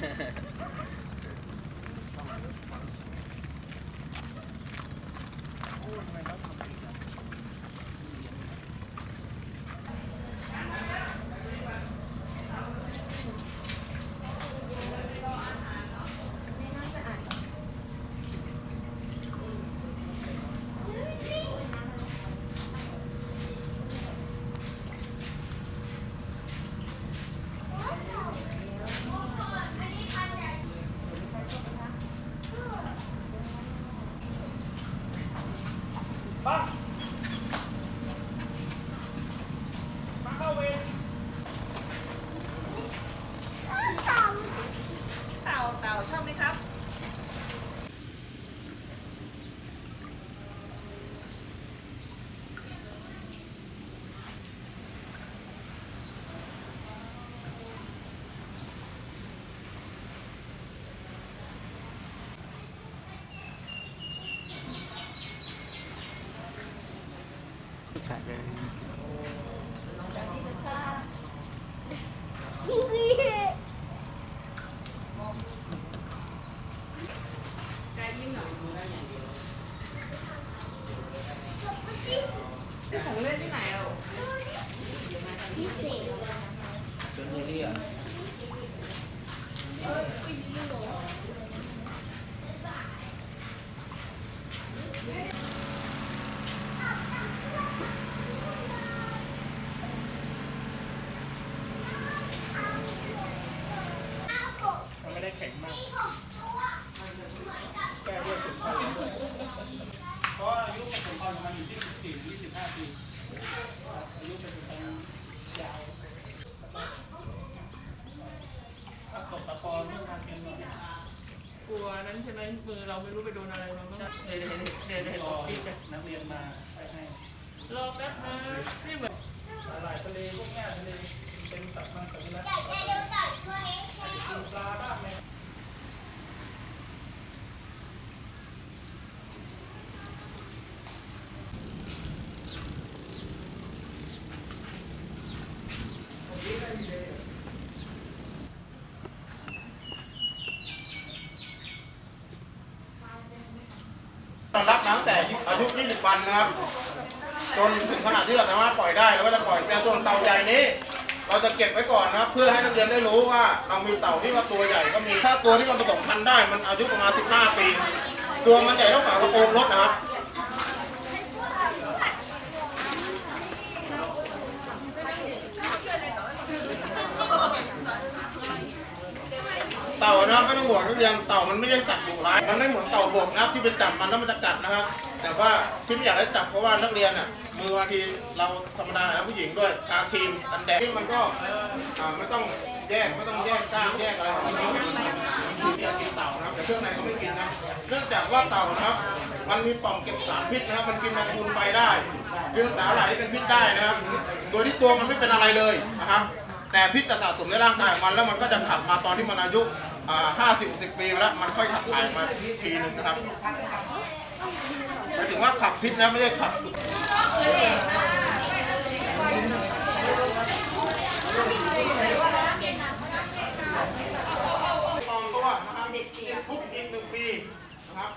嘿嘿。 ได้ยิ้มหน่อยได้ของเล่นที่ไหนอะมันไม่ได้ แก้ด้วยสุขภาพด้วยเพราะอายุประสมพันธ์ของมันอยู่ที่ 14 25 ปี อายุประสมพันธ์ยาวถ้าตกตะกอนเรื่องทางเทียนหน่อยกลัวนั้นใช่ไหมมือเราไม่รู้ไปโดนอะไรมาบ้างเดี๋ยวเดี๋ยวเดี๋ยวเดี๋ยวเดี๋ยวรอปีกไปนักเรียนมาไปให้ รอแป๊บนะนี่เหมือนสาหร่ายทะเลพวกแง่ทะเลเป็นสัตว์มังสวิรัติอาจจะกินปลาบ้างไหม รารับมาตั้งแต่อายุ 20 วันนะครับ จนถึงขนาดที่เราสามารถปล่อยได้เราก็จะปล่อยแต่ส่วนเต่าใหญ่นี้ เราจะเก็บไว้ก่อนนะครับ เพื่อให้นักเรียนได้รู้ว่า เรามีเต่าที่ว่าตัวใหญ่ก็มี ถ้าตัวที่มันผสมพันธุ์ได้ มันอายุประมาณ 15 ปี ตัวมันใหญ่เท่าฝากระโปรงรถนะครับ เต่า นะครับไม่ต้องห่วงนักเรียนเต่ามันไม่ใช่สัตว์ดุร้ายมันไม่เหมือนเต่าบกนะครับที่ไปจับมันแล้วมันจะกัดนะครับ แต่ว่าที่ไม่อยากให้จับเพราะว่านักเรียนอะมือบางทีเราธรรมดาแล้วผู้หญิงด้วยทาครีมกันแดดที่มันก็อ่าไม่ต้องแยกไม่ต้องแยกกล้างแยกอะไรของมันคืออยากกินเต่านะครับแต่เครื่องในเขาไม่กินนะเนื่องจากว่าเต่านะครับ มันมีปล่องเก็บสารพิษนะครับ มันกินแมงกะพรุนไฟได้กินสาหร่ายที่เป็นพิษได้นะครับโดยที่ตัวมันไม่เป็นอะไรเลยนะครับแต่พิษจะสะสมในร่างกายของมันแล้วมันก็จะขับมาตอนที่มันอายุ ห้าสิบสิบปีมาแล้วมันค่อยขับถ่ายมาทีหนึ่งนะครับหมายถึงว่าขับพิษนะไม่ใช่ขับตองตัวนะครับติดคุกอีกหนึ่งปีนะครับ